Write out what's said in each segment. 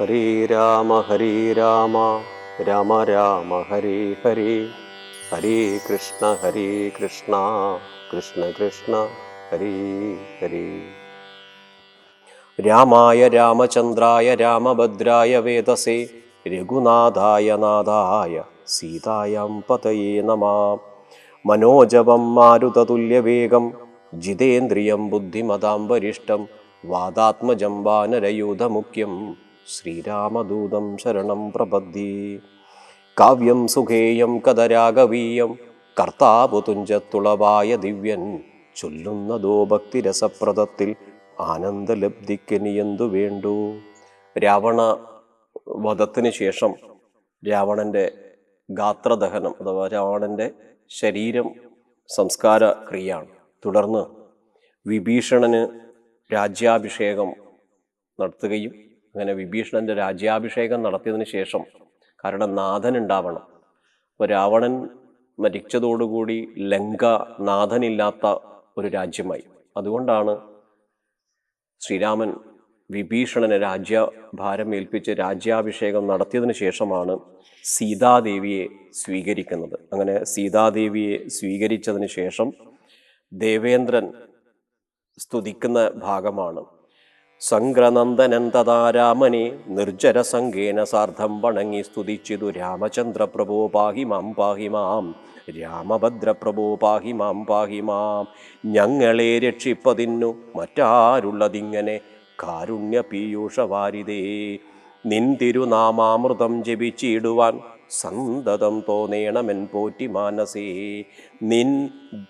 ഹരേ രാമ ഹരേ രാമ രാമ രാമ ഹരേ ഹരേ. ഹരേ കൃഷ്ണ ഹരേ കൃഷ്ണ കൃഷ്ണ കൃഷ്ണ ഹരേ ഹരേ. രാമായ രാമചന്ദ്രായ രാമഭദ്രായ വേദസേ രഘുനാഥായ നാഥായ സീതായം പതയേ നമാ. മനോജവം മാരുതതുല്യവേഗം ജിതേന്ദ്രിയം ബുദ്ധിമതാം വരിഷ്ടം വാദാത്മജം വാനരയൂഥമുഖ്യം. ശ്രീരാമദൂതം ശരണം പ്രപദ്ധി കാവ്യം സുഖേയം കഥരാഗവീയം. കർത്താപുതുഞ്ചത്തുളവായ ദിവ്യൻ. ചൊല്ലുന്നതോ ഭക്തിരസപ്രദത്തിൽ ആനന്ദലബ്ധിക്കനിയെന്തു വേണ്ടു? രാവണ വധത്തിന് ശേഷം രാവണന്റെ ഗാത്രദഹനം അഥവാ രാവണന്റെ ശരീരം സംസ്കാര ക്രിയയാണ് തുടർന്ന് വിഭീഷണന് രാജ്യാഭിഷേകം നടത്തുകയും അങ്ങനെ വിഭീഷണന്റെ രാജ്യാഭിഷേകം നടത്തിയതിന് ശേഷം കാരണം നാഥൻ ഉണ്ടാവണം. അപ്പോൾ രാവണൻ മരിച്ചതോടുകൂടി ലങ്ക നാഥനില്ലാത്ത ഒരു രാജ്യമായി. അതുകൊണ്ടാണ് ശ്രീരാമൻ വിഭീഷണന് രാജ്യഭാരം ഏൽപ്പിച്ച് രാജ്യാഭിഷേകം നടത്തിയതിനു ശേഷമാണ് സീതാദേവിയെ സ്വീകരിക്കുന്നത്. അങ്ങനെ സീതാദേവിയെ സ്വീകരിച്ചതിന് ശേഷം ദേവേന്ദ്രൻ സ്തുതിക്കുന്ന ഭാഗമാണ്. സംഗ്രനന്ദനൻ നിർജരസംഗേന സാർദ്ധം വണങ്ങി സ്തുതിച്ചിതു രാമചന്ദ്രപ്രഭോ പാഹി മാം പാഹി മാം. രാമഭദ്രപ്രഭോ പാഹി മാം പാഹി മാം. ഞങ്ങളെ രക്ഷിപ്പതിന്നു മറ്റാരുള്ളതിങ്ങനെ കാരുണ്യ പീയൂഷവാരിതേ. നിൻ തിരുനാമാമൃതം ജപിച്ചിടുവാൻ സന്തതം തോന്നേണമെൻ പോറ്റി മാനസേ. നിൻ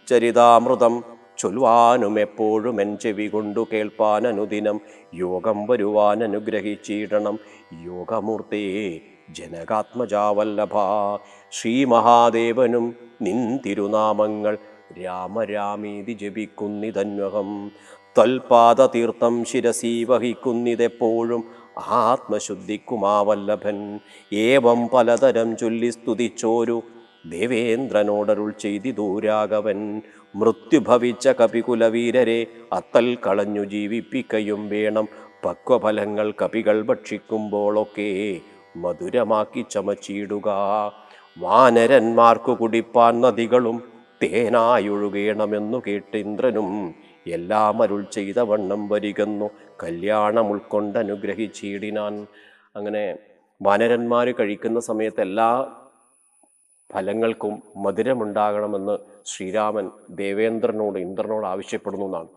ചരിതാമൃതം ചൊല്ലുവാനും എപ്പോഴും എൻ ചെവി കൊണ്ടു കേൾപ്പാൻ അനുദിനം. യോഗം വരുവാൻ അനുഗ്രഹിച്ചിടണം. യോഗമൂർത്തേ ജനകാത്മജാവല്ലഭ. ശ്രീ മഹാദേവനും നിൻ തിരുനാമങ്ങൾ രാമരാമീതി ജപിക്കുന്നിതന്വഹം. ത്വൽപാദതീർത്ഥം ശിരസി വഹിക്കുന്നിതെപ്പോഴും ആത്മശുദ്ധിക്കുമാവല്ലഭൻ. ഏവം പലതരം ചൊല്ലി സ്തുതിച്ചോരു ദേവേന്ദ്രനോടരുൾ ചെയ്തി രാഘവൻ മൃത്യുഭവിച്ച കപികുലവീരരെ അത്തൽ കളഞ്ഞു ജീവിപ്പിക്കയും വേണം. പക്വഫലങ്ങൾ കപികൾ ഭക്ഷിക്കുമ്പോഴൊക്കെ മധുരമാക്കി ചമച്ചിടുക. വാനരന്മാർക്കു കുടിപ്പാൻ നദികളും തേനായൊഴുകേണമെന്നു കേട്ടിന്ദ്രനും എല്ലാം അരുൾ ചെയ്ത വണ്ണം വരികന്നു. കല്യാണം ഉൾക്കൊണ്ടനുഗ്രഹിച്ചിടിനാൻ. അങ്ങനെ വാനരന്മാർ കഴിക്കുന്ന സമയത്ത് എല്ലാ ഫലങ്ങൾക്കും മധുരമുണ്ടാകണമെന്ന് ശ്രീരാമൻ ദേവേന്ദ്രനോട് ഇന്ദ്രനോട് ആവശ്യപ്പെടുന്നു എന്നാണ്.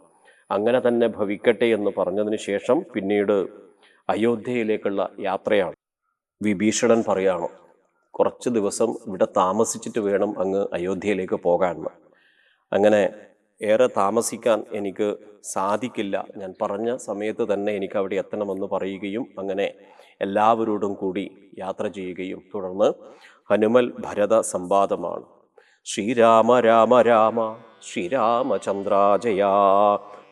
അങ്ങനെ തന്നെ ഭവിക്കട്ടെ എന്ന് പറഞ്ഞതിന് ശേഷം പിന്നീട് അയോധ്യയിലേക്കുള്ള യാത്രയാണ്. വിഭീഷണൻ പറയാണ് കുറച്ച് ദിവസം ഇവിടെ താമസിച്ചിട്ട് വേണം അങ്ങ് അയോധ്യയിലേക്ക് പോകാമെന്ന് അങ്ങനെ ഏറെ താമസിക്കാൻ എനിക്ക് സാധിക്കില്ല. ഞാൻ പറഞ്ഞ സമയത്ത് തന്നെ എനിക്ക് അവിടെ എത്തണമെന്ന് പറയുകയും അങ്ങനെ എല്ലാവരോടും കൂടി യാത്ര ചെയ്യുകയും തുടർന്ന് ഹനുമൽ ഭരത സംവാദമാണ് ശ്രീരാമ രാമ രാമ ശ്രീരാമചന്ദ്രാജയാ.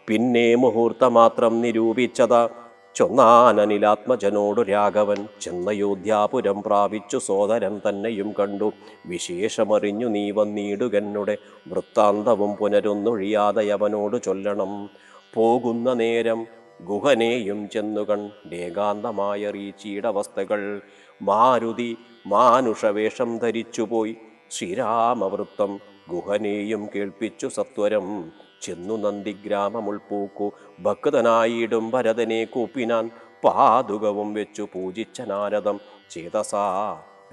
പിന്നെ മുഹൂർത്തമാത്രം നിരൂപിച്ചത ചൊന്നാനനിലാത്മജനോടു രാഘവൻ ചെന്നയോധ്യാപുരം പ്രാപിച്ചു സോദരൻ തന്നെയും കണ്ടു. വിശേഷമറിഞ്ഞു നീ വന്നീടുകന്നുടെ വൃത്താന്തവും പുനരൊന്നൊഴിയാതെ അവനോട് ചൊല്ലണം. പോകുന്ന നേരം ഗുഹനെയും ചെന്നുകൺ ഏകാന്തമായ റീച്ചീടവസ്ഥകൾ മാരുതി മാനുഷവേഷം ധരിച്ചുപോയി. ശ്രീരാമവൃത്തം ഗുഹനെയും കേൾപ്പിച്ചു സത്വരം. ചെന്നു നന്ദിഗ്രാമമുൾപ്പൂക്കു ഭക്തനായിടും ഭരതനെ കൂപ്പിനാൻ പാതുകവും വെച്ചു പൂജിച്ച നാരദം. ചേതസാ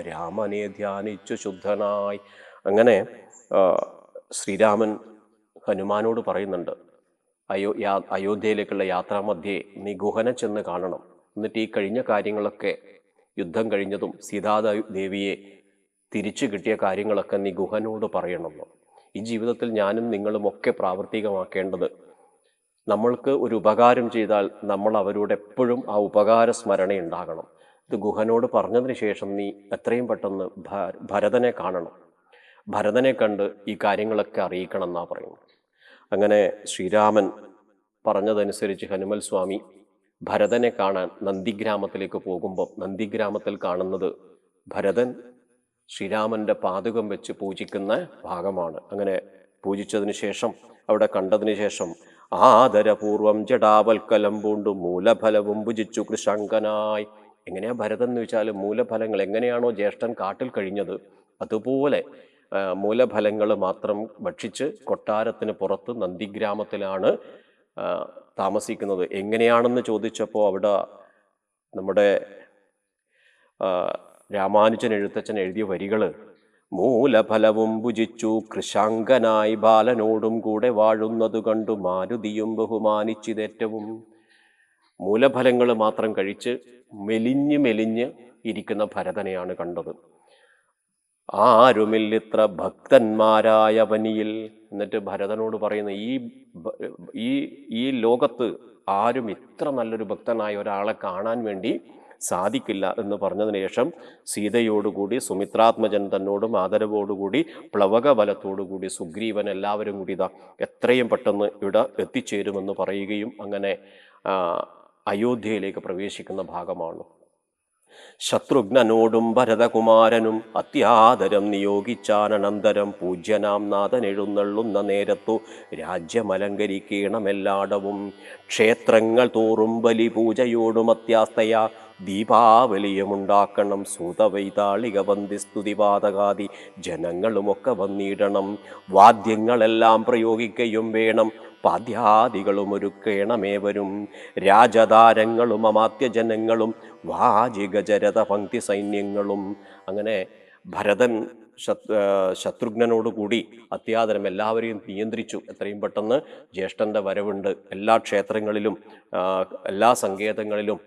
രാമനെ ധ്യാനിച്ചു ശുദ്ധനായി. അങ്ങനെ ശ്രീരാമൻ ഹനുമാനോട് പറയുന്നുണ്ട് അയോ അയോധ്യയിലേക്കുള്ള യാത്രാമധ്യേ നീ ഗുഹന ചെന്ന് കാണണം. എന്നിട്ട് ഈ കഴിഞ്ഞ കാര്യങ്ങളൊക്കെ യുദ്ധം കഴിഞ്ഞതും സീതാദേവിയെ തിരിച്ചു കിട്ടിയ കാര്യങ്ങളൊക്കെ നീ ഗുഹനോട് പറയണമെന്ന് ഈ ജീവിതത്തിൽ ഞാനും നിങ്ങളും ഒക്കെ പ്രാവർത്തികമാക്കേണ്ടത് നമ്മൾക്ക് ഒരു ഉപകാരം ചെയ്താൽ നമ്മൾ അവരോട് എപ്പോഴും ആ ഉപകാര സ്മരണ ഉണ്ടാകണം. ഇത് ഗുഹനോട് പറഞ്ഞതിന് ശേഷം നീ എത്രയും പെട്ടെന്ന് ഭരതനെ കാണണം. ഭരതനെ കണ്ട് ഈ കാര്യങ്ങളൊക്കെ അറിയിക്കണം എന്നാണ് പറയുന്നത്. അങ്ങനെ ശ്രീരാമൻ പറഞ്ഞതനുസരിച്ച് ഹനുമൽ സ്വാമി ഭരതനെ കാണാൻ നന്ദിഗ്രാമത്തിലേക്ക് പോകുമ്പോൾ നന്ദിഗ്രാമത്തിൽ കാണുന്നത് ഭരതൻ ശ്രീരാമന്റെ പാതുകം വെച്ച് പൂജിക്കുന്ന ഭാഗമാണ്. അങ്ങനെ പൂജിച്ചതിന് ശേഷം അവിടെ കണ്ടതിന് ശേഷം ആദരപൂർവം ജടാവൽക്കലം പൂണ്ടു മൂലഫലവും ഭുജിച്ചു കൃശങ്കനായി എങ്ങനെയാ ഭരതൻ എന്ന് വെച്ചാൽ മൂലഫലങ്ങൾ എങ്ങനെയാണോ ജ്യേഷ്ഠൻ കാട്ടിൽ കഴിഞ്ഞത് അതുപോലെ മൂലഫലങ്ങൾ മാത്രം ഭക്ഷിച്ച് കൊട്ടാരത്തിന് പുറത്ത് നന്ദിഗ്രാമത്തിലാണ് താമസിക്കുന്നത്. എങ്ങനെയാണെന്ന് ചോദിച്ചപ്പോൾ അവിടെ നമ്മുടെ രാമാനുജൻ എഴുത്തച്ഛൻ എഴുതിയ വരികൾ മൂലഫലവും ഭുജിച്ചു കൃഷാങ്കനായി ബാലനോടും കൂടെ വാഴുന്നതു കണ്ടു മാരുതിയും ബഹുമാനിച്ചിതേറ്റവും. മൂലഫലങ്ങൾ മാത്രം കഴിച്ച് മെലിഞ്ഞ് മെലിഞ്ഞ് ഇരിക്കുന്ന ഭരതനെയാണ് കണ്ടത്. ആരുമില്ലിത്ര ഭക്തന്മാരായ വനിയിൽ എന്നിട്ട് ഭരതനോട് പറയുന്ന ഈ ഈ ഈ ലോകത്ത് ആരും ഇത്ര നല്ലൊരു ഭക്തനായ ഒരാളെ കാണാൻ വേണ്ടി സാധിക്കില്ല എന്ന് പറഞ്ഞതിന് ശേഷം സീതയോടുകൂടി സുമിത്രാത്മജൻ തന്നോടും ആദരവോടുകൂടി പ്ലവക ബലത്തോടുകൂടി സുഗ്രീവൻ എല്ലാവരും കൂടി ഇതാ എത്രയും പെട്ടെന്ന് ഇവിടെ എത്തിച്ചേരുമെന്ന് പറയുകയും അങ്ങനെ അയോധ്യയിലേക്ക് പ്രവേശിക്കുന്ന ഭാഗമാണ്. ശത്രുഘ്നനോടും ഭരതകുമാരനും അത്യാദരം നിയോഗിച്ചാനന്തരം പൂജ്യനാം നാഥൻ എഴുന്നള്ളുന്ന നേരത്തു രാജ്യമലങ്കരിക്കണമെല്ലാടവും. ക്ഷേത്രങ്ങൾ തോറും ബലിപൂജയോടും അത്യാസ്തയ ദീപാവലിയുമുണ്ടാക്കണം. സൂതവൈതാളിക വന്തി സ്തുതിപാതകാതി ജനങ്ങളുമൊക്കെ വന്നിടണം. വാദ്യങ്ങളെല്ലാം പ്രയോഗിക്കുകയും വേണം. പാദ്യാദികളും ഒരുക്കേണമേവരും രാജതാരങ്ങളും അമാത്യജനങ്ങളും വാചികചരത പങ്ക്തി സൈന്യങ്ങളും. അങ്ങനെ ഭരതൻ ശത്രുഘ്നോട് കൂടി അത്യാദരം എല്ലാവരെയും നിയന്ത്രിച്ചു. എത്രയും പെട്ടെന്ന് ജ്യേഷ്ഠന്റെ വരവുണ്ട്. എല്ലാ ക്ഷേത്രങ്ങളിലും എല്ലാ സങ്കേതങ്ങളിലും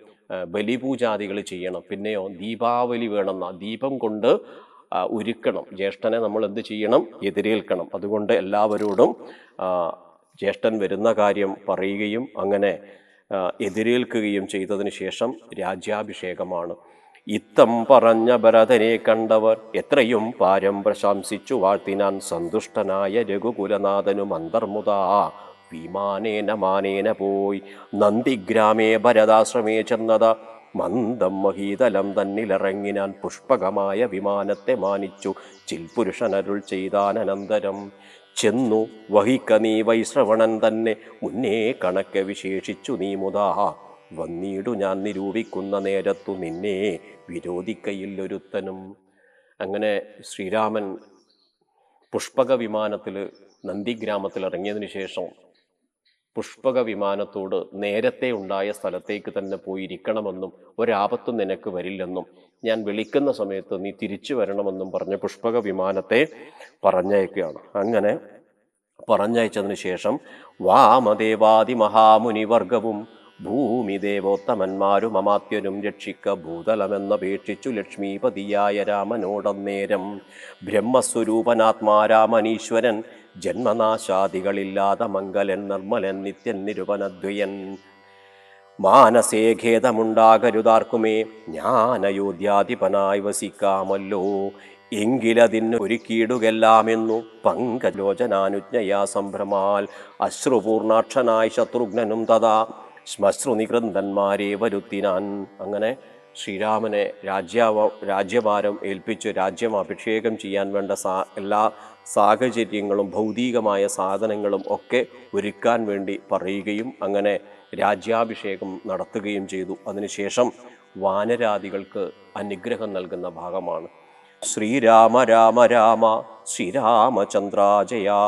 ബലിപൂജാദികൾ ചെയ്യണം. പിന്നെയോ ദീപാവലി വേണമെന്ന ദീപം കൊണ്ട് ഒരുക്കണം. ജ്യേഷ്ഠനെ നമ്മൾ എന്ത് ചെയ്യണം? എതിരേൽക്കണം. അതുകൊണ്ട് എല്ലാവരോടും ജ്യേഷ്ഠൻ വരുന്ന കാര്യം പറയുകയും അങ്ങനെ എതിരേൽക്കുകയും ചെയ്തതിന് ശേഷം രാജ്യാഭിഷേകമാണ്. ഇത്തം പറഞ്ഞ ഭരതനെ കണ്ടവർ എത്രയും പാരം പ്രശംസിച്ചു. വാഴ്ത്തിനാൻ സന്തുഷ്ടനായ രഘുകുലനാഥനും അന്തർമുത വിമാനേന മാനേന പോയി. നന്ദിഗ്രാമേ ഭരതാശ്രമേ ചെന്നത. മന്ദം മഹീതലം തന്നിലിറങ്ങിനാൻ പുഷ്പകമായ വിമാനത്തെ മാനിച്ചു. ചിൽപുരുഷനരുൾ ചെയ്താനന്തരം ചെന്നു. വഹിക്ക നീ വൈശ്രവണൻ തന്നെ. മുന്നേ കണക്ക് വിശേഷിച്ചു നീ മുതാ. വന്നീടു ഞാൻ നിരൂപിക്കുന്ന നേരത്തു നിന്നെ വിരോധിക്കയില്ലൊരുത്തനും അങ്ങനെ ശ്രീരാമൻ പുഷ്പക വിമാനത്തിൽ നന്ദിഗ്രാമത്തിൽ ഇറങ്ങിയതിന് ശേഷം പുഷ്പക വിമാനത്തോട് നേരത്തെ ഉണ്ടായ സ്ഥലത്തേക്ക് തന്നെ പോയിരിക്കണമെന്നും ഒരാപത്തും നിനക്ക് വരില്ലെന്നും ഞാൻ വിളിക്കുന്ന സമയത്ത് നീ തിരിച്ചു വരണമെന്നും പറഞ്ഞ് പുഷ്പക വിമാനത്തെ പറഞ്ഞയക്കുകയാണ്. അങ്ങനെ പറഞ്ഞയച്ചതിന് ശേഷം വാമദേവാദി മഹാമുനിവർഗവും ഭൂമി ദേവോത്തമന്മാരും അമാത്യനും രക്ഷിക്ക ഭൂതലമെന്നപേക്ഷിച്ചു ലക്ഷ്മീപതിയായ രാമനോടന്നേരം ബ്രഹ്മസ്വരൂപനാത്മാരാമനീശ്വരൻ ജന്മനാശാദികളില്ലാതെ മംഗലൻ നിർമ്മലൻ നിത്യൻ നിരുപനദ്വയൻ മാനസേ ഖേദമുണ്ടാകരുതാർക്കുമേ. ഞാൻ അയോധ്യാധിപനായി വസിക്കാമല്ലോ. എങ്കിലതിന് ഒരുക്കിയിടുകെല്ലാമെന്നു പങ്കലോചനാനുജ്ഞയാ സംഭ്രമാൽ. അശ്രുപൂർണാക്ഷനായി ശത്രുഘ്നനും തഥാ. ശ്മശ്രു നികൃന്ദന്മാരെ വരുത്തിനാൻ. അങ്ങനെ ശ്രീരാമനെ രാജ്യാവ രാജ്യഭാരം ഏൽപ്പിച്ച് രാജ്യം അഭിഷേകം ചെയ്യാൻ വേണ്ട സാ എല്ലാ സാഹചര്യങ്ങളും ഭൗതികമായ സാധനങ്ങളും ഒക്കെ ഒരുക്കാൻ വേണ്ടി പറയുകയും അങ്ങനെ രാജ്യാഭിഷേകം നടത്തുകയും ചെയ്തു. അതിനുശേഷം വാനരാദികൾക്ക് അനുഗ്രഹം നൽകുന്ന ഭാഗമാണ്. ശ്രീരാമ രാമ രാമ ശ്രീരാമചന്ദ്രാജയാ.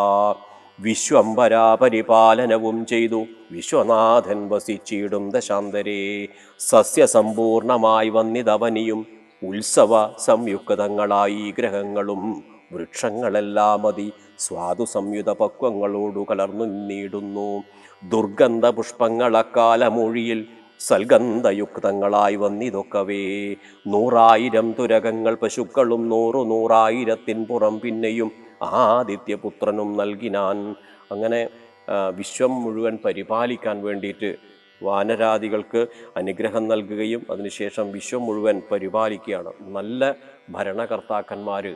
വിശ്വംബരാ പരിപാലനവും ചെയ്തു. വിശ്വനാഥൻ വസിച്ചിടും ദശാന്തരേ. സസ്യസമ്പൂർണമായി വന്നിതവനിയും ഉത്സവ സംയുക്തങ്ങളായി ഗ്രഹങ്ങളും വൃക്ഷങ്ങളെല്ലാം മതി സ്വാദു സംയുത പക്വങ്ങളോടു കലർന്നു നീടുന്നു ദുർഗന്ധ പുഷ്പങ്ങളക്കാലമൊഴിയിൽ സൽഗന്ധയുക്തങ്ങളായി വന്നിതൊക്കവേ. നൂറായിരം തുരകങ്ങൾ പശുക്കളും നൂറു നൂറായിരത്തിൻ പുറം പിന്നെയും ആദിത്യപുത്രനും നൽകിനാൻ. അങ്ങനെ വിശ്വം മുഴുവൻ പരിപാലിക്കാൻ വേണ്ടിയിട്ട് വാനരാദികൾക്ക് അനുഗ്രഹം നൽകുകയും അതിനുശേഷം വിശ്വം മുഴുവൻ പരിപാലിക്കുകയാണ്. നല്ല ഭരണകർത്താക്കന്മാർ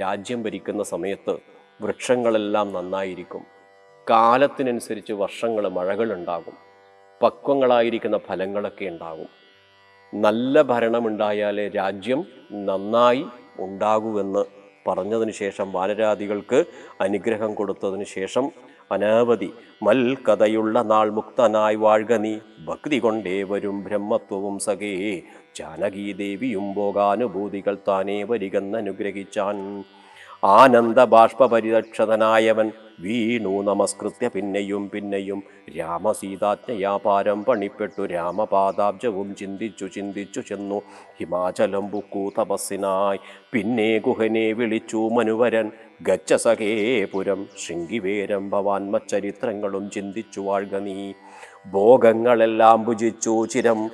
രാജ്യം ഭരിക്കുന്ന സമയത്ത് വൃക്ഷങ്ങളെല്ലാം നന്നായിരിക്കും. കാലത്തിനനുസരിച്ച് വർഷങ്ങൾ മഴകളുണ്ടാകും. പക്വങ്ങളായിരിക്കുന്ന ഫലങ്ങളൊക്കെ ഉണ്ടാകും. നല്ല ഭരണമുണ്ടായാലേ രാജ്യം നന്നായി ഉണ്ടാകുമെന്ന് പറഞ്ഞതിന് ശേഷം വാനരാദികൾക്ക് അനുഗ്രഹം കൊടുത്തതിന് ശേഷം അനവധി മൽക്കഥയുള്ള നാൾ മുക്തനായി വാഴ്ക നീ. ഭക്തി കൊണ്ടേ വരും ബ്രഹ്മത്വവും സഖേ. ജാനകീദേവിയും ഭോഗാനുഭൂതികൾ താനേ വരികെന്നനുഗ്രഹിച്ചാൻ ആനന്ദ ബാഷ്പരിരക്ഷതനായവൻ വീണു നമസ്കൃത്യ പിന്നെയും പിന്നെയും. രാമസീതാജ്ഞയാപാരം പണിപ്പെട്ടു. രാമപാദാബ്ജവും ചിന്തിച്ചു ചിന്തിച്ചു ചെന്നു. ഹിമാചലം ബുക്കു തപസ്സിനായി. പിന്നെ ഗുഹനെ വിളിച്ചു മനുവരൻ. ഗച്ഛ സഖേ പുരം. ശൃംഗിവേരം ഭവാൻ മച്ചരിത്രങ്ങളും ചിന്തിച്ചു വാഴ്ക നീ. ഭോഗങ്ങളെല്ലാം ഭുജിച്ചു ചിരം.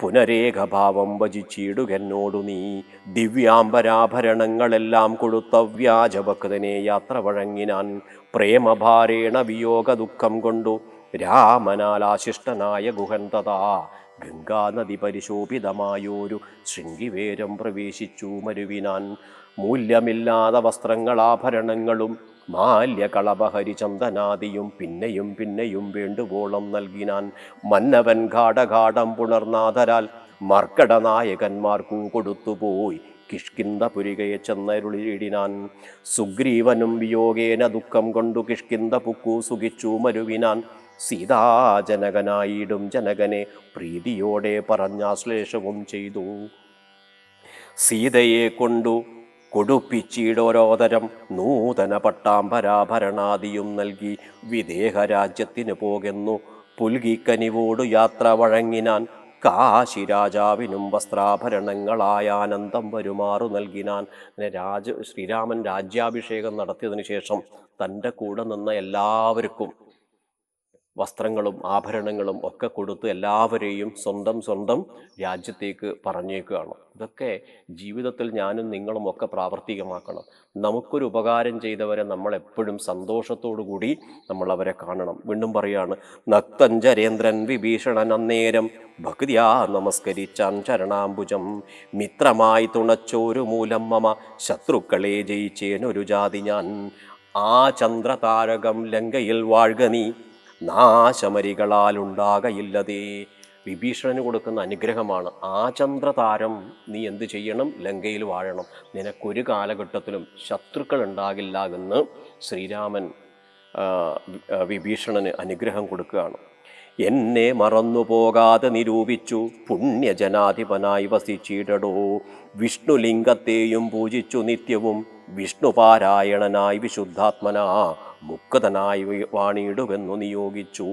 പുനരേകഭാവം വചിച്ചിടുകെന്നോടു നീ. ദിവ്യാംബരാഭരണങ്ങളെല്ലാം കൊടുത്ത വ്യാജഭക്തനെ യാത്ര വഴങ്ങിനാൻ പ്രേമഭാരേണ വിയോഗ ദുഃഖം കൊണ്ടു. രാമനാലാശിഷ്ടനായ ഗുഹൻ തഥാ ഗംഗാനദി പരിശോഭിതമായൊരു ശൃംഗിവേരം പ്രവേശിച്ചു മരുവിനാൻ. മൂല്യമില്ലാത്ത വസ്ത്രങ്ങളാഭരണങ്ങളും മാല്യകളഭഹരിചന്ദനാദിയും പിന്നെയും പിന്നെയും വേണ്ടുവോളം നൽകിനാൻ മന്നവൻ ഘാടഘാടം പുണർനാഥരാൽ മർക്കടനായകന്മാർക്കും കൊടുത്തുപോയി. കിഷ്കിന്തപുരികയെ ചെന്നരുളിയിടിനാൻ സുഗ്രീവനും വിയോഗേന ദുഃഖം കൊണ്ടു കിഷ്കിന്ദ പുക്കു സുഖിച്ചു മരുവിനാൻ സീതാജനകനായിടും ജനകനെ പ്രീതിയോടെ പറഞ്ഞാശ്ലേഷവും ചെയ്തു. സീതയെ കൊണ്ടു കൊടുപ്പിച്ചിടോരോതരം നൂതന പട്ടാംബരാഭരണാദിയും നൽകി വിദേഹരാജ്യത്തിന് പോകെന്നു. പുൽകിക്കനിവോടു യാത്ര വഴങ്ങിനാൻ കാശി രാജാവിനും വസ്ത്രാഭരണങ്ങളായ ആനന്ദം വരുമാറു നൽകിനാൻ. രാജ ശ്രീരാമൻ രാജ്യാഭിഷേകം നടത്തിയതിനു ശേഷം തന്റെ കൂടെ നിന്ന എല്ലാവർക്കും വസ്ത്രങ്ങളും ആഭരണങ്ങളും ഒക്കെ കൊടുത്ത് എല്ലാവരെയും സ്വന്തം സ്വന്തം രാജ്യത്തേക്ക് പറഞ്ഞേക്കുകയാണ്. ഇതൊക്കെ ജീവിതത്തിൽ ഞാനും നിങ്ങളും ഒക്കെ പ്രാവർത്തികമാക്കണം. നമുക്കൊരു ഉപകാരം ചെയ്തവരെ നമ്മൾ എപ്പോഴും സന്തോഷത്തോടു കൂടി നമ്മൾ അവരെ കാണണം. വീണ്ടും പറയാണ് നക്തഞ്ചരേന്ദ്രൻ വിഭീഷണൻ അന്നേരം ഭക്തിയാ നമസ്കരിച്ചാൻ ചരണാംബുജം. മിത്രമായി തുണച്ചോരു മൂലം മമ ശത്രുക്കളെ ജയിച്ചേനൊരു ജാതി ഞാൻ. ആ ചന്ദ്രതാരകം ലങ്കയിൽ വാഴ്ക നീ. നാശമരികളാലുണ്ടാകയില്ലതേ. വിഭീഷണന് കൊടുക്കുന്ന അനുഗ്രഹമാണ്. ആ ചന്ദ്രതാരം നീ എന്ത് ചെയ്യണം? ലങ്കയിൽ വാഴണം. നിനക്കൊരു കാലഘട്ടത്തിലും ശത്രുക്കൾ ഉണ്ടാകില്ല എന്ന് ശ്രീരാമൻ വിഭീഷണന് അനുഗ്രഹം കൊടുക്കുകയാണ്. എന്നെ മറന്നു പോകാതെ നിരൂപിച്ചു. പുണ്യജനാധിപനായി വസിച്ചിടടോ. വിഷ്ണുലിംഗത്തെയും പൂജിച്ചു നിത്യവും. വിഷ്ണുപാരായണനായി വിശുദ്ധാത്മനാ. മുക്തനായി വാണിയിടുവെന്നു നിയോഗിച്ചു.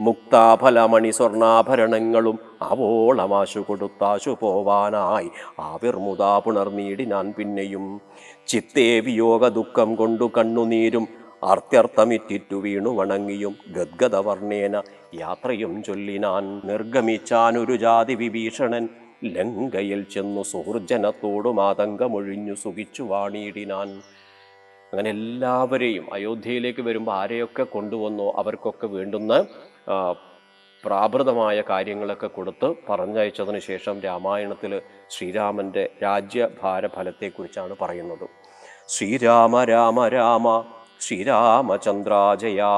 മുക്താഫലമണി സ്വർണാഭരണങ്ങളും അവോളമാശു കൊടുത്താശു പോവാനായി ആവിർമുതാ പുണർനീടിനാൻ പിന്നെയും. ചിത്തേ വിയോഗ ദുഃഖം കൊണ്ടു കണ്ണുനീരും. അർത്ഥ്യർത്ഥമിറ്റിറ്റു വീണു വണങ്ങിയും. ഗദ്ഗദവർണേന യാത്രയും ചൊല്ലിനാൻ. നിർഗമിച്ചാനൊരു ജാതി വിഭീഷണൻ. ലങ്കയിൽ ചെന്നു സുഹൃജനത്തോടും ആതങ്കമൊഴിഞ്ഞു സുഖിച്ചു വാണിയിടിനാൻ. അങ്ങനെ എല്ലാവരെയും അയോധ്യയിലേക്ക് വരുമ്പോൾ ആരെയൊക്കെ കൊണ്ടുവന്നോ അവർക്കൊക്കെ വേണ്ടുന്ന പ്രാപൃതമായ കാര്യങ്ങളൊക്കെ കൊടുത്ത് പറഞ്ഞയച്ചതിന് ശേഷം രാമായണത്തിൽ ശ്രീരാമന്റെ രാജ്യഭാര ഫലത്തെക്കുറിച്ചാണ് പറയുന്നത്. ശ്രീരാമ രാമ രാമ ശ്രീരാമചന്ദ്രാജയാ.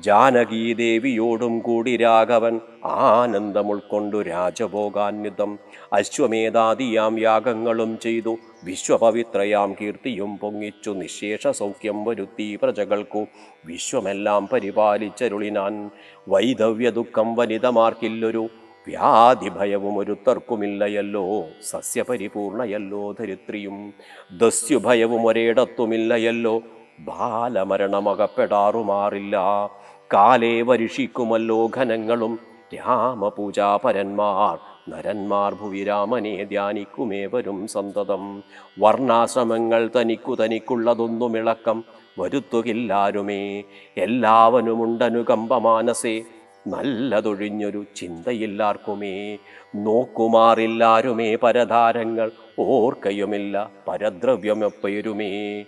ജാനകീദേവിയോടും കൂടി രാഘവൻ ആനന്ദമുൾക്കൊണ്ടു രാജഭോഗാന്യുതം അശ്വമേധാദിയാം യാഗങ്ങളും ചെയ്തു. വിശ്വപവിത്രയാം കീർത്തിയും പൊങ്ങിച്ചു. നിശേഷ സൗഖ്യം വരുത്തി പ്രജകൾക്കു. വിശ്വമെല്ലാം പരിപാലിച്ചരുളിനാൻ. വൈധവ്യ ദുഃഖം വനിതമാർക്കില്ലൊരു. വ്യാധിഭയവും ഒരുത്തർക്കുമില്ലയല്ലോ. സസ്യപരിപൂർണയല്ലോ ധരിത്രിയും ദസ്യുഭയവും ഒരേടത്തുമില്ലയല്ലോ. ബാലമരണമകപ്പെടാറുമാറില്ല. കാലേ വരിഷിക്കുമല്ലോ ഘനങ്ങളും. രാമപൂജാപരന്മാർ നരന്മാർ ഭുവി രാമനെ ധ്യാനിക്കുമേവരും സന്തതം. വർണാശ്രമങ്ങൾ തനിക്കു തനിക്കുള്ളതൊന്നുമിളക്കം വരുത്തുകില്ലാരുമേ എല്ലാവനുമുണ്ടനുകമ്പ മാനസേ നല്ലതൊഴിഞ്ഞൊരു ചിന്തയില്ലാർക്കുമേ. നോക്കുമാറില്ലാരുമേ പരധാരങ്ങൾ. ഓർക്കയുമില്ല പരദ്രവ്യമൊപ്പയരുമേ.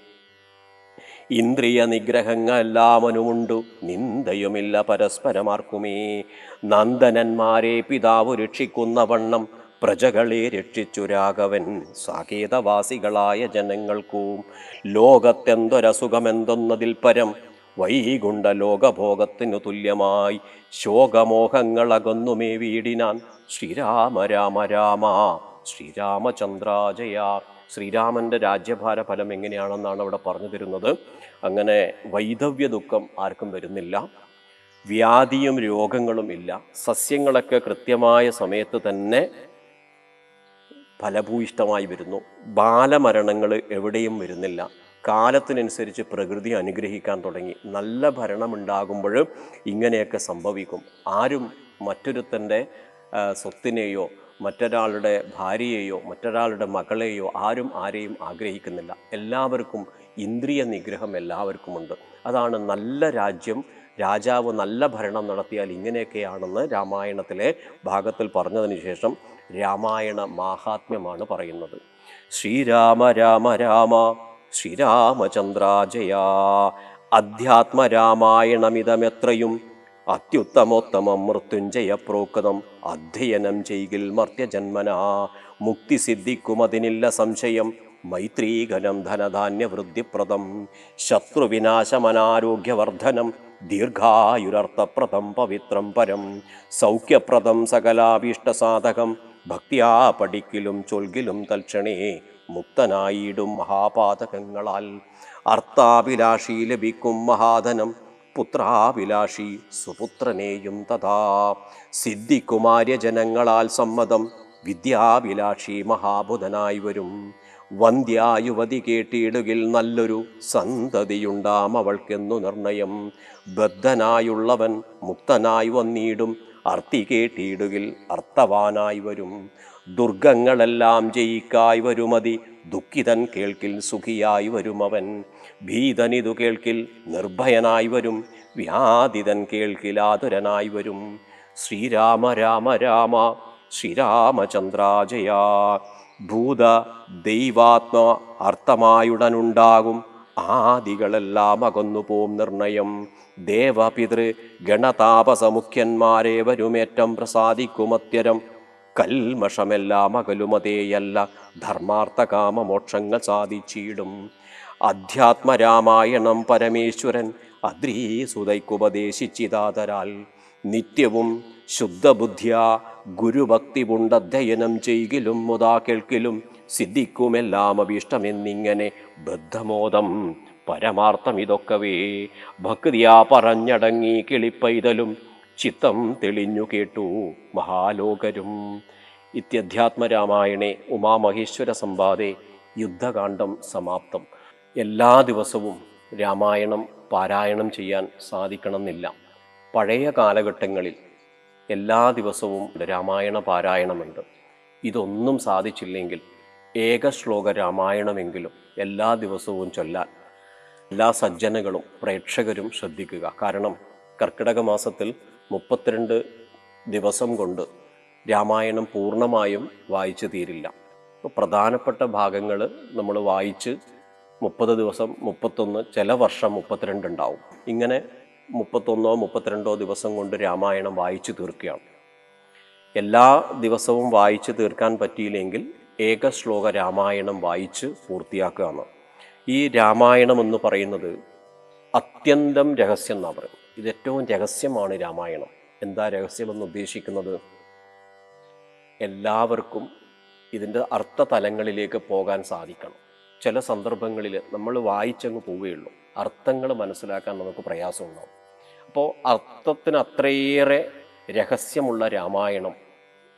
ഇന്ദ്രിയ നിഗ്രഹങ്ങളെല്ലാമനുമുണ്ടു നിന്ദയുമില്ല പരസ്പരമാർക്കുമേ. നന്ദനന്മാരെ പിതാവ് രക്ഷിക്കുന്ന വണ്ണം പ്രജകളെ രക്ഷിച്ചു രാഘവൻ. സാകേതവാസികളായ ജനങ്ങൾക്കും ലോകത്തെന്തൊരസുഖമെന്തൊന്നതിൽ പരം വൈകുണ്ട ലോകഭോഗത്തിനു തുല്യമായി ശോകമോഹങ്ങളകന്നുമേ വീടിനാൻ. ശ്രീരാമ രാമ രാമ ശ്രീരാമചന്ദ്രാജയ ശ്രീരാമന്റെ രാജ്യഭാര ഫലം എങ്ങനെയാണെന്നാണ് അവിടെ പറഞ്ഞു തരുന്നത്. അങ്ങനെ വൈധവ്യ ദുഃഖം ആർക്കും വരുന്നില്ല. വ്യാധിയും രോഗങ്ങളും ഇല്ല. സസ്യങ്ങളൊക്കെ കൃത്യമായ സമയത്ത് തന്നെ ഫലഭൂയിഷ്ടമായി വരുന്നു. ബാലമരണങ്ങൾ എവിടെയും വരുന്നില്ല. കാലത്തിനനുസരിച്ച് പ്രകൃതി അനുഗ്രഹിക്കാൻ തുടങ്ങി. നല്ല ഭരണമുണ്ടാകുമ്പോൾ ഇങ്ങനെയൊക്കെ സംഭവിക്കും. ആരും മറ്റൊരുത്തന്റെ സ്വത്തിനെയോ മറ്റൊരാളുടെ ഭാര്യയെയോ മറ്റൊരാളുടെ മകളെയോ ആരും ആരെയും ആഗ്രഹിക്കുന്നില്ല. എല്ലാവർക്കും ഇന്ദ്രിയ നിഗ്രഹം എല്ലാവർക്കുമുണ്ട്. അതാണ് നല്ല രാജ്യം. രാജാവ് നല്ല ഭരണം നടത്തിയാൽ ഇങ്ങനെയൊക്കെയാണെന്ന് രാമായണത്തിലെ ഭാഗത്തിൽ പറഞ്ഞതിന് ശേഷം രാമായണ മാഹാത്മ്യമാണ് പറയുന്നത്. ശ്രീരാമ രാമ രാമ ശ്രീരാമചന്ദ്രാജയ. അധ്യാത്മരാമായണമിതമെത്രയും അത്യുത്തമോത്തമം മൃത്യുഞ്ജയ പ്രോക്തം അധ്യയനം ചെയ്യിൽ മർത്യജന്മനാ. മുക്തി സിദ്ധിക്കുമതിനില്ല സംശയം. മൈത്രീഘനം ധനധാന്യ വൃദ്ധിപ്രദം ശത്രുവിനാശമനാരോഗ്യവർദ്ധനം. ദീർഘായുരർത്ഥപ്രദം പവിത്രം പരം. സൗഖ്യപ്രദം സകലാഭീഷ്ടസാധകം. ഭക്തിയാ പഠിക്കലും ചൊൽകിലും തൽക്ഷണേ മുക്തനായിടും മഹാപാതകങ്ങളാൽ. അർത്ഥാഭിലാഷി ലഭിക്കും മഹാധനം. പുത്രാഭിലാഷി സുപുത്രനെയും തഥാ. സിദ്ധികുമാര്യ ജനങ്ങളാൽ സമ്മതം വിദ്യാഭിലാഷി മഹാബുധനായി വരും. വന്ധ്യായുവതി കേട്ടിയിടുകിൽ നല്ലൊരു സന്തതിയുണ്ടാം അവൾക്കെന്നു നിർണയം. ബദ്ധനായുള്ളവൻ മുക്തനായി വന്നിടും അർത്തി കേട്ടിയിടുകിൽ അർത്ഥവാനായി വരും. ദുർഗങ്ങളെല്ലാം ജയിക്കായി വരുമതി ദുഃഖിതൻ കേൾക്കിൽ സുഖിയായി വരും അവൻ ഭീതനിതു കേൾക്കിൽ നിർഭയനായി വരും വ്യാധിതൻ കേൾക്കിൽ ആതുരനായി വരും. ശ്രീരാമ രാമ രാമ ശ്രീരാമചന്ദ്രാജയ. ഭൂത ദൈവാത്മ അർത്ഥമായുടനുണ്ടാകും ആദികളെല്ലാം അകന്നുപോം നിർണയം. ദേവപിതൃ ഗണതാപസമുഖ്യന്മാരെ വരുമേറ്റം പ്രസാദിക്കുമത്യരം. കൽമഷമെല്ലാം അകലുമതേയല്ല. ധർമാർത്ഥ മോക്ഷങ്ങൾ സാധിച്ചിടും. അധ്യാത്മരാമായണം പരമേശ്വരൻ അദ്രീസുതൈക്കുപദേശിച്ചിതാതരാൽ നിത്യവും ശുദ്ധബുദ്ധിയാ ഗുരുഭക്തി പുണ്ടധ്യയനം ചെയ്കിലും മുതാ കേൾക്കിലും സിദ്ധിക്കുമെല്ലാം അഭീഷ്ടമെന്നിങ്ങനെ ബദ്ധമോദം പരമാർത്ഥം ഇതൊക്കവേ ഭക്തിയാ പറഞ്ഞടങ്ങി കിളിപ്പൈതലും ചിത്തം തെളിഞ്ഞു കേട്ടു മഹാലോകരും. ഇത്യധ്യാത്മരാമായണേ ഉമാമഹേശ്വര സംവാദേ യുദ്ധകാന്ഡം സമാപ്തം. എല്ലാ ദിവസവും രാമായണം പാരായണം ചെയ്യാൻ സാധിക്കണമെന്നില്ല. പഴയ കാലഘട്ടങ്ങളിൽ എല്ലാ ദിവസവും രാമായണ പാരായണമുണ്ട്. ഇതൊന്നും സാധിച്ചില്ലെങ്കിൽ ഏക ശ്ലോക രാമായണമെങ്കിലും എല്ലാ ദിവസവും ചൊല്ലാൻ എല്ലാ സജ്ജനകളും പ്രേക്ഷകരും ശ്രദ്ധിക്കുക. കാരണം കർക്കിടക മാസത്തിൽ മുപ്പത്തിരണ്ട് ദിവസം കൊണ്ട് രാമായണം പൂർണമായും വായിച്ചു തീരില്ല. പ്രധാനപ്പെട്ട ഭാഗങ്ങൾ നമ്മൾ വായിച്ച് മുപ്പത് ദിവസം മുപ്പത്തൊന്ന് ചില വർഷം മുപ്പത്തിരണ്ട് ഉണ്ടാവും. ഇങ്ങനെ മുപ്പത്തൊന്നോ മുപ്പത്തിരണ്ടോ ദിവസം കൊണ്ട് രാമായണം വായിച്ചു തീർക്കുകയാണ്. എല്ലാ ദിവസവും വായിച്ചു തീർക്കാൻ പറ്റിയില്ലെങ്കിൽ ഏക ശ്ലോക രാമായണം വായിച്ച് പൂർത്തിയാക്കുകയാണ്. ഈ രാമായണം എന്ന് പറയുന്നത് അത്യന്തം രഹസ്യം എന്നാണ് പറയുന്നത്. ഇത് ഏറ്റവും രഹസ്യമാണ് രാമായണം. എന്താ രഹസ്യമെന്ന് ഉദ്ദേശിക്കുന്നത്? എല്ലാവർക്കും ഇതിന്റെ അർത്ഥ തലങ്ങളിലേക്ക് പോകാൻ സാധിക്കണം. ചില സന്ദർഭങ്ങളിൽ നമ്മൾ വായിച്ചങ്ങ് പോവുകയുള്ളൂ. അർത്ഥങ്ങൾ മനസ്സിലാക്കാൻ നമുക്ക് പ്രയാസമുണ്ടാവും. അപ്പോൾ അർത്ഥത്തിന് അത്രയേറെ രഹസ്യമുള്ള രാമായണം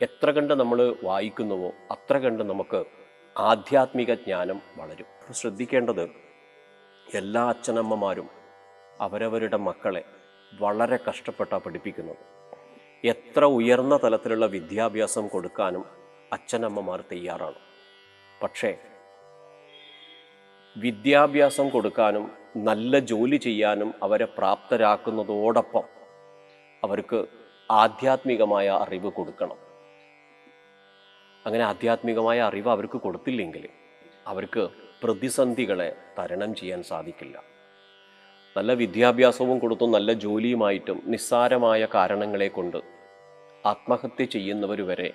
എത്ര കണ്ട് നമ്മൾ വായിക്കുന്നുവോ അത്ര കണ്ട് നമുക്ക് ആധ്യാത്മിക ജ്ഞാനം വളരും. ശ്രദ്ധിക്കേണ്ടത് എല്ലാ അച്ഛനമ്മമാരും അവരവരുടെ മക്കളെ വളരെ കഷ്ടപ്പെട്ടാണ് പഠിപ്പിക്കുന്നത്. എത്ര ഉയർന്ന തലത്തിലുള്ള വിദ്യാഭ്യാസം കൊടുക്കാനും അച്ഛനമ്മമാർ തയ്യാറാണ്. പക്ഷേ വിദ്യാഭ്യാസം കൊടുക്കാനും നല്ല ജോലി ചെയ്യാനും അവരെ പ്രാപ്തരാക്കുന്നതോടൊപ്പം അവർക്ക് ആധ്യാത്മികമായ അറിവ് കൊടുക്കണം. അങ്ങനെ ആധ്യാത്മികമായ അറിവ് അവർക്ക് കൊടുത്തില്ലെങ്കിൽ അവർക്ക് പ്രതിസന്ധികളെ തരണം ചെയ്യാൻ സാധിക്കില്ല. നല്ല വിദ്യാഭ്യാസവും കൊടുത്തും നല്ല ജോലിയുമായിട്ടും നിസ്സാരമായ കാരണങ്ങളെ കൊണ്ട് ആത്മഹത്യ ചെയ്യുന്നവർ വരെ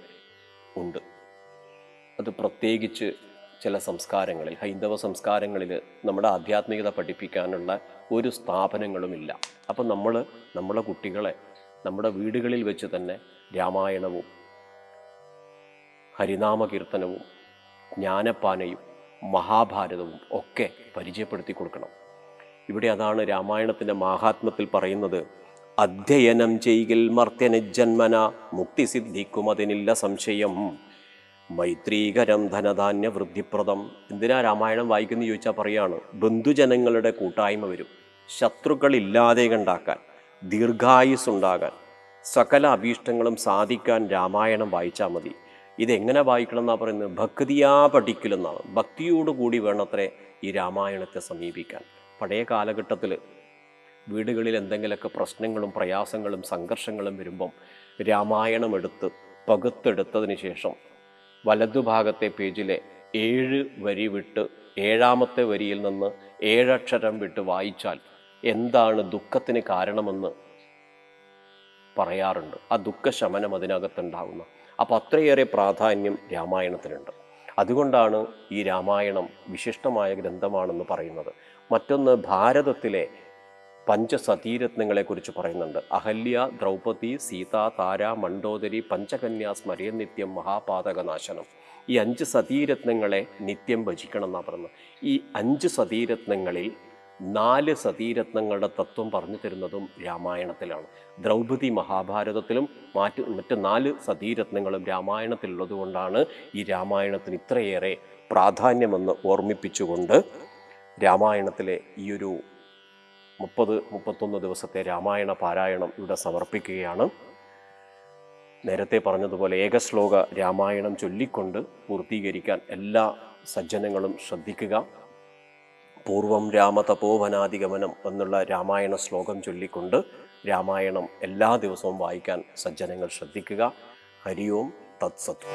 ഉണ്ട്. അത് പ്രത്യേകിച്ച് ചില സംസ്കാരങ്ങളിൽ ഹൈന്ദവ സംസ്കാരങ്ങളിൽ നമ്മുടെ ആധ്യാത്മികത പഠിപ്പിക്കാനുള്ള ഒരു സ്ഥാപനങ്ങളുമില്ല. അപ്പം നമ്മൾ നമ്മുടെ കുട്ടികളെ നമ്മുടെ വീടുകളിൽ വെച്ച് തന്നെ രാമായണവും ഹരിനാമ കീർത്തനവും ജ്ഞാനപ്പാനയും മഹാഭാരതവും ഒക്കെ പരിചയപ്പെടുത്തി കൊടുക്കണം. ഇവിടെ അതാണ് രാമായണത്തിന്റെ മാഹാത്മ്യത്തിൽ പറയുന്നത്. അധ്യയനം ചെയ്യിൽ മർത്യന ജന്മന മുക്തി സിദ്ധിക്കും അതിനില്ല സംശയം. മൈത്രീകരം ധനധാന്യ വൃദ്ധിപ്രദം. എന്തിനാ രാമായണം വായിക്കുന്നു ചോദിച്ചാൽ പറയാണ് ബന്ധുജനങ്ങളുടെ കൂട്ടായ്മ വരും. ശത്രുക്കളില്ലാതെ കണ്ടാക്കാൻ ദീർഘായുസ് ഉണ്ടാകാൻ സകല അഭീഷ്ടങ്ങളും സാധിക്കാൻ രാമായണം വായിച്ചാൽ മതി. ഇതെങ്ങനെ വായിക്കണം എന്നാണ് പറയുന്നത് ഭക്തിയാ പഠിക്കലെന്നാണ്. ഭക്തിയോടുകൂടി വേണത്രേ ഈ രാമായണത്തെ സമീപിക്കാൻ. പഴയ കാലഘട്ടത്തിൽ വീടുകളിൽ എന്തെങ്കിലുമൊക്കെ പ്രശ്നങ്ങളും പ്രയാസങ്ങളും സംഘർഷങ്ങളും വരുമ്പം രാമായണം എടുത്ത് പകുത്തെടുത്തതിന് ശേഷം വലതുഭാഗത്തെ പേജിലെ ഏഴ് വരി വിട്ട് ഏഴാമത്തെ വരിയിൽ നിന്ന് ഏഴക്ഷരം വിട്ട് വായിച്ചാൽ എന്താണ് ദുഃഖത്തിന് കാരണമെന്ന് പറയാറുണ്ട്. ആ ദുഃഖശമനം അതിനകത്തുണ്ടാകുന്ന അപ്പം അത്രയേറെ പ്രാധാന്യം രാമായണത്തിനുണ്ട്. അതുകൊണ്ടാണ് ഈ രാമായണം വിശിഷ്ടമായ ഗ്രന്ഥമാണെന്ന് പറയുന്നത്. മറ്റൊന്ന് ഭാരതത്തിലെ പഞ്ചസതീരത്നങ്ങളെക്കുറിച്ച് പറയുന്നുണ്ട്. അഹല്യ ദ്രൗപദി സീത താര മണ്ഡോദരി പഞ്ചകന്യാ സ്മരേ നിത്യം മഹാപാതകനാശനം. ഈ അഞ്ച് സതീരത്നങ്ങളെ നിത്യം ഭജിക്കണം എന്നാണ് പറയുന്നത്. ഈ അഞ്ച് സതീരത്നങ്ങളിൽ നാല് സതീരത്നങ്ങളുടെ തത്വം പറഞ്ഞു തരുന്നതും രാമായണത്തിലാണ്. ദ്രൗപദി മഹാഭാരതത്തിലും മാറ്റ് മറ്റ് നാല് സതീരത്നങ്ങളും രാമായണത്തിലുള്ളതുകൊണ്ടാണ് ഈ രാമായണത്തിന് ഇത്രയേറെ പ്രാധാന്യമെന്ന് ഓർമ്മിപ്പിച്ചുകൊണ്ട് രാമായണത്തിലെ ഈ ഒരു മുപ്പത് മുപ്പത്തൊന്ന് ദിവസത്തെ രാമായണ പാരായണം ഇവിടെ സമർപ്പിക്കുകയാണ്. നേരത്തെ പറഞ്ഞതുപോലെ ഏകശ്ലോക രാമായണം ചൊല്ലിക്കൊണ്ട് പൂർത്തീകരിക്കാൻ എല്ലാ സജ്ജനങ്ങളും ശ്രദ്ധിക്കുക. പൂർവം രാമതപോവനാദിഗമനം എന്നുള്ള രാമായണ ശ്ലോകം ചൊല്ലിക്കൊണ്ട് രാമായണം എല്ലാ ദിവസവും വായിക്കാൻ സജ്ജനങ്ങൾ ശ്രദ്ധിക്കുക. ഹരിയോം ഓം തത്സത്.